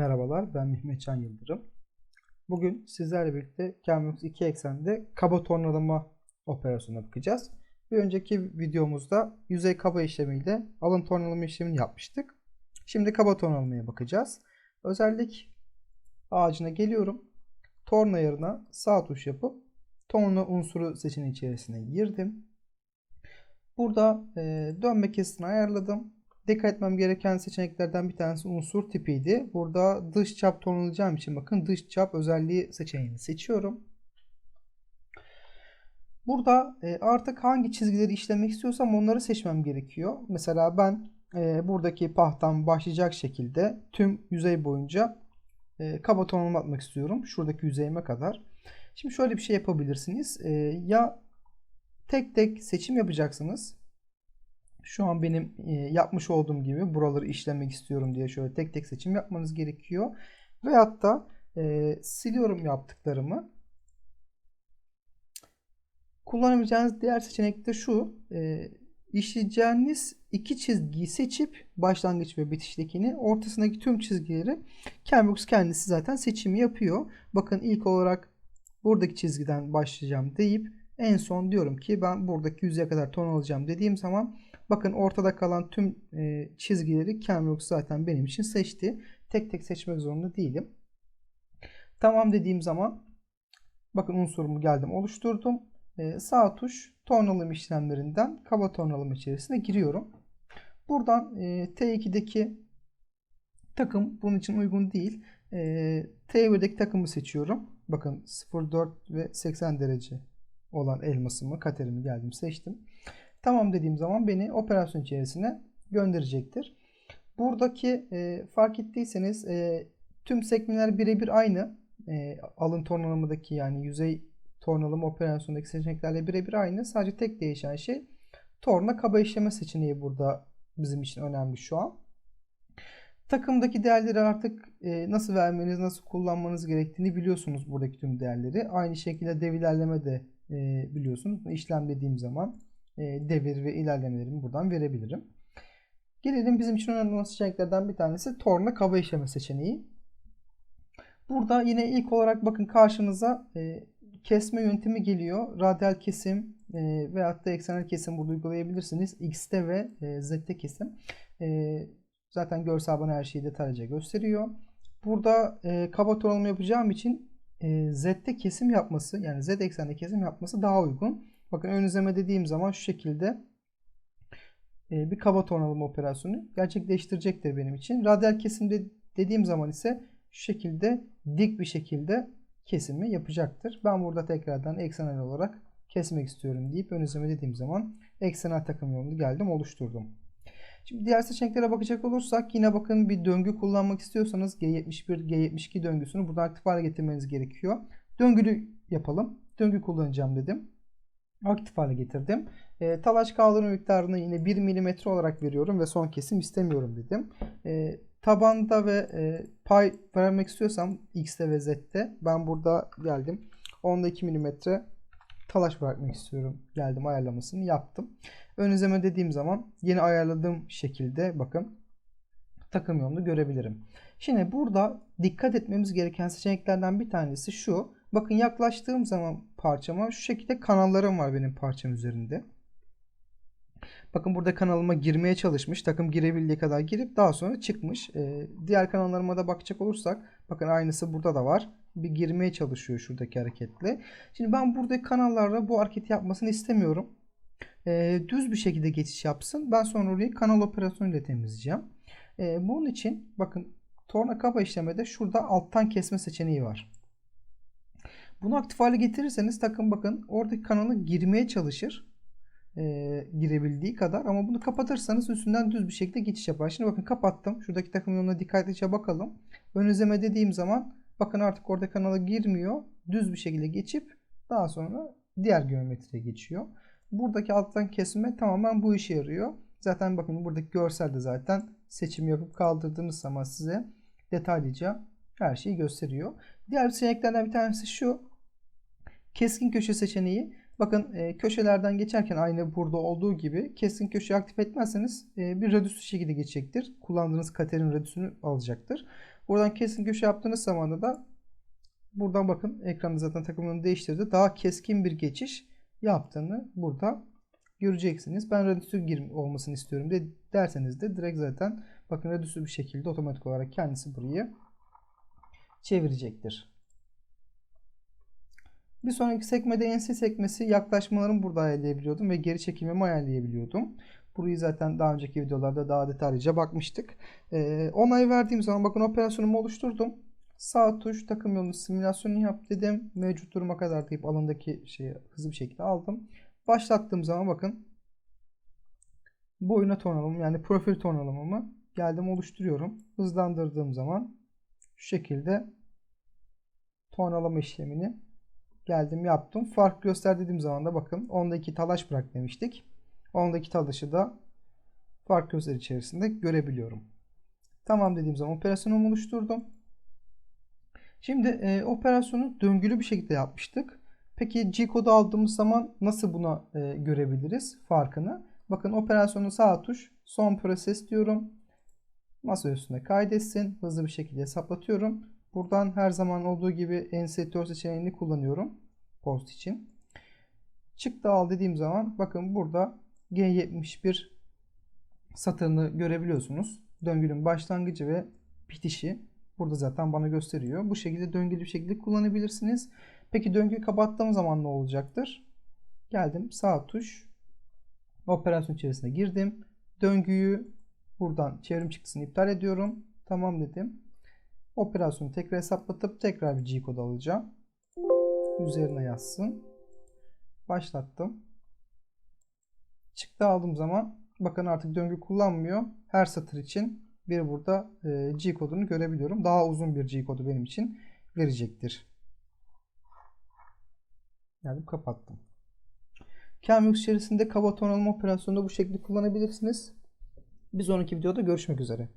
Merhabalar, ben Mehmetcan Yıldırım. Bugün sizlerle birlikte Camlux 2 eksende kaba tornalama operasyonuna bakacağız. Bir önceki videomuzda yüzey kaba işlemiyle alın tornalama işlemini yapmıştık. Şimdi kaba tornalamaya bakacağız. Özellik ağacına geliyorum. Torna ayarına sağ tuş yapıp torna unsuru seçeneği içerisine girdim. Burada e, dönme kesitini ayarladım dikkat etmem gereken seçeneklerden bir tanesi unsur tipiydi. Burada dış çap tonlayacağım için bakın dış çap özelliği seçeneğini seçiyorum. Burada e, artık hangi çizgileri işlemek istiyorsam onları seçmem gerekiyor. Mesela ben e, buradaki pahtam başlayacak şekilde tüm yüzey boyunca e, kaba tonlama atmak istiyorum. Şuradaki yüzeyime kadar. Şimdi şöyle bir şey yapabilirsiniz. Ya tek tek seçim yapacaksınız şu an benim e, yapmış olduğum gibi buraları işlemek istiyorum diye şöyle tek tek seçim yapmanız gerekiyor. Veyahut da e, siliyorum yaptıklarımı. Kullanabileceğiniz diğer seçenek de şu. E, işleyeceğiniz iki çizgiyi seçip başlangıç ve bitiştekini ortasındaki tüm çizgileri Canvas kendisi zaten seçimi yapıyor. Bakın ilk olarak buradaki çizgiden başlayacağım deyip en son diyorum ki ben buradaki yüzeye kadar ton alacağım dediğim zaman Bakın ortada kalan tüm e, çizgileri Camlux zaten benim için seçti. Tek tek seçmek zorunda değilim. Tamam dediğim zaman bakın unsurumu geldim oluşturdum. E, sağ tuş tornalım işlemlerinden kaba tornalım içerisine giriyorum. Buradan e, T2'deki takım bunun için uygun değil. E, T1'deki takımı seçiyorum. Bakın 0.4 ve 80 derece olan elmasımı, katerimi geldim seçtim. Tamam dediğim zaman beni operasyon içerisine gönderecektir. Buradaki e, fark ettiyseniz e, tüm sekmeler birebir aynı. E, alın tornalamadaki yani yüzey tornalama operasyondaki seçeneklerle birebir aynı. Sadece tek değişen şey torna kaba işleme seçeneği burada bizim için önemli şu an. Takımdaki değerleri artık e, nasıl vermeniz, nasıl kullanmanız gerektiğini biliyorsunuz buradaki tüm değerleri. Aynı şekilde dev ilerleme de e, biliyorsunuz. İşlem dediğim zaman devir ve ilerlemelerimi buradan verebilirim. Gelelim bizim için önemli olan seçeneklerden bir tanesi torna kaba işleme seçeneği. Burada yine ilk olarak bakın karşınıza e, kesme yöntemi geliyor. Radyal kesim e, veyahut da eksenel kesim burada uygulayabilirsiniz. X'te ve e, Z'te kesim. E, zaten görsel bana her şeyi detaylıca gösteriyor. Burada e, kaba tornalama yapacağım için e, Z'te kesim yapması yani Z eksende kesim yapması daha uygun. Bakın ön izleme dediğim zaman şu şekilde e, bir kaba tornalama operasyonu gerçekleştirecektir benim için. Radyal kesimde dediğim zaman ise şu şekilde dik bir şekilde kesimi yapacaktır. Ben burada tekrardan eksenel olarak kesmek istiyorum deyip ön izleme dediğim zaman eksenel takım yolunu geldim oluşturdum. Şimdi diğer seçeneklere bakacak olursak yine bakın bir döngü kullanmak istiyorsanız G71, G72 döngüsünü buradan aktif hale getirmeniz gerekiyor. Döngülü yapalım. Döngü kullanacağım dedim aktif hale getirdim. E, talaş kaldırma miktarını yine 1 mm olarak veriyorum ve son kesim istemiyorum dedim. E, tabanda ve e, pay vermek istiyorsam x'te ve z'te ben burada geldim. Onda 2 mm talaş bırakmak istiyorum. Geldim ayarlamasını yaptım. Ön izleme dediğim zaman yeni ayarladığım şekilde bakın takım yolunu görebilirim. Şimdi burada dikkat etmemiz gereken seçeneklerden bir tanesi şu. Bakın yaklaştığım zaman parçama şu şekilde kanallarım var benim parçam üzerinde. Bakın burada kanalıma girmeye çalışmış. Takım girebildiği kadar girip daha sonra çıkmış. Ee, diğer kanallarıma da bakacak olursak bakın aynısı burada da var. Bir girmeye çalışıyor şuradaki hareketle. Şimdi ben buradaki kanallarla bu hareketi yapmasını istemiyorum. Ee, düz bir şekilde geçiş yapsın. Ben sonra orayı kanal operasyonuyla temizleyeceğim. Ee, bunun için bakın torna kaba işlemede şurada alttan kesme seçeneği var. Bunu aktif hale getirirseniz takım bakın oradaki kanalı girmeye çalışır. E, girebildiği kadar ama bunu kapatırsanız üstünden düz bir şekilde geçiş yapar. Şimdi bakın kapattım. Şuradaki takım yoluna dikkatlice bakalım. Ön izleme dediğim zaman bakın artık orada kanala girmiyor. Düz bir şekilde geçip daha sonra diğer geometriye geçiyor. Buradaki alttan kesme tamamen bu işe yarıyor. Zaten bakın buradaki görselde zaten seçim yapıp kaldırdığınız zaman size detaylıca her şeyi gösteriyor. Diğer seçeneklerden bir tanesi şu. Keskin köşe seçeneği. Bakın e, köşelerden geçerken aynı burada olduğu gibi keskin köşeyi aktif etmezseniz e, bir radüslü şekilde geçecektir. Kullandığınız katerin radüsünü alacaktır. Buradan kesin köşe yaptığınız zaman da buradan bakın ekranda zaten takımını değiştirdi. Daha keskin bir geçiş yaptığını burada göreceksiniz. Ben redüstür girim olmasını istiyorum de derseniz de direkt zaten bakın redüstür bir şekilde otomatik olarak kendisi burayı çevirecektir. Bir sonraki sekmede ense sekmesi yaklaşmalarımı burada ayarlayabiliyordum ve geri çekilmemi ayarlayabiliyordum. Burayı zaten daha önceki videolarda daha detaylıca bakmıştık. Ee, onay verdiğim zaman bakın operasyonumu oluşturdum. Sağ tuş takım yolunu simülasyonu yap dedim. Mevcut duruma kadar deyip alandaki şeyi hızlı bir şekilde aldım. Başlattığım zaman bakın boyuna tornalamamı yani profil tornalamamı geldim oluşturuyorum. Hızlandırdığım zaman şu şekilde tornalama işlemini geldim yaptım. Fark göster dediğim zaman da bakın onda iki talaş bırak demiştik. Ondaki talaşı da fark göster içerisinde görebiliyorum. Tamam dediğim zaman operasyonumu oluşturdum. Şimdi e, operasyonu döngülü bir şekilde yapmıştık. Peki G kodu aldığımız zaman nasıl buna e, görebiliriz farkını? Bakın operasyonu sağ tuş son proses diyorum. Masa üstünde kaydetsin. Hızlı bir şekilde hesaplatıyorum. Buradan her zaman olduğu gibi ensetör seçeneğini kullanıyorum. Post için. Çıktı al dediğim zaman bakın burada G71 satırını görebiliyorsunuz. Döngünün başlangıcı ve bitişi burada zaten bana gösteriyor. Bu şekilde döngülü bir şekilde kullanabilirsiniz. Peki döngüyü kapattığım zaman ne olacaktır? Geldim sağ tuş operasyon içerisine girdim. Döngüyü buradan çevrim çıktısını iptal ediyorum. Tamam dedim. Operasyonu tekrar hesaplatıp tekrar bir G kod alacağım. Üzerine yazsın. Başlattım. Çıktı aldığım zaman bakın artık döngü kullanmıyor. Her satır için bir burada e, G kodunu görebiliyorum. Daha uzun bir G kodu benim için verecektir. Yani kapattım. Camux içerisinde kaba tonlama operasyonunu bu şekilde kullanabilirsiniz. Bir sonraki videoda görüşmek üzere.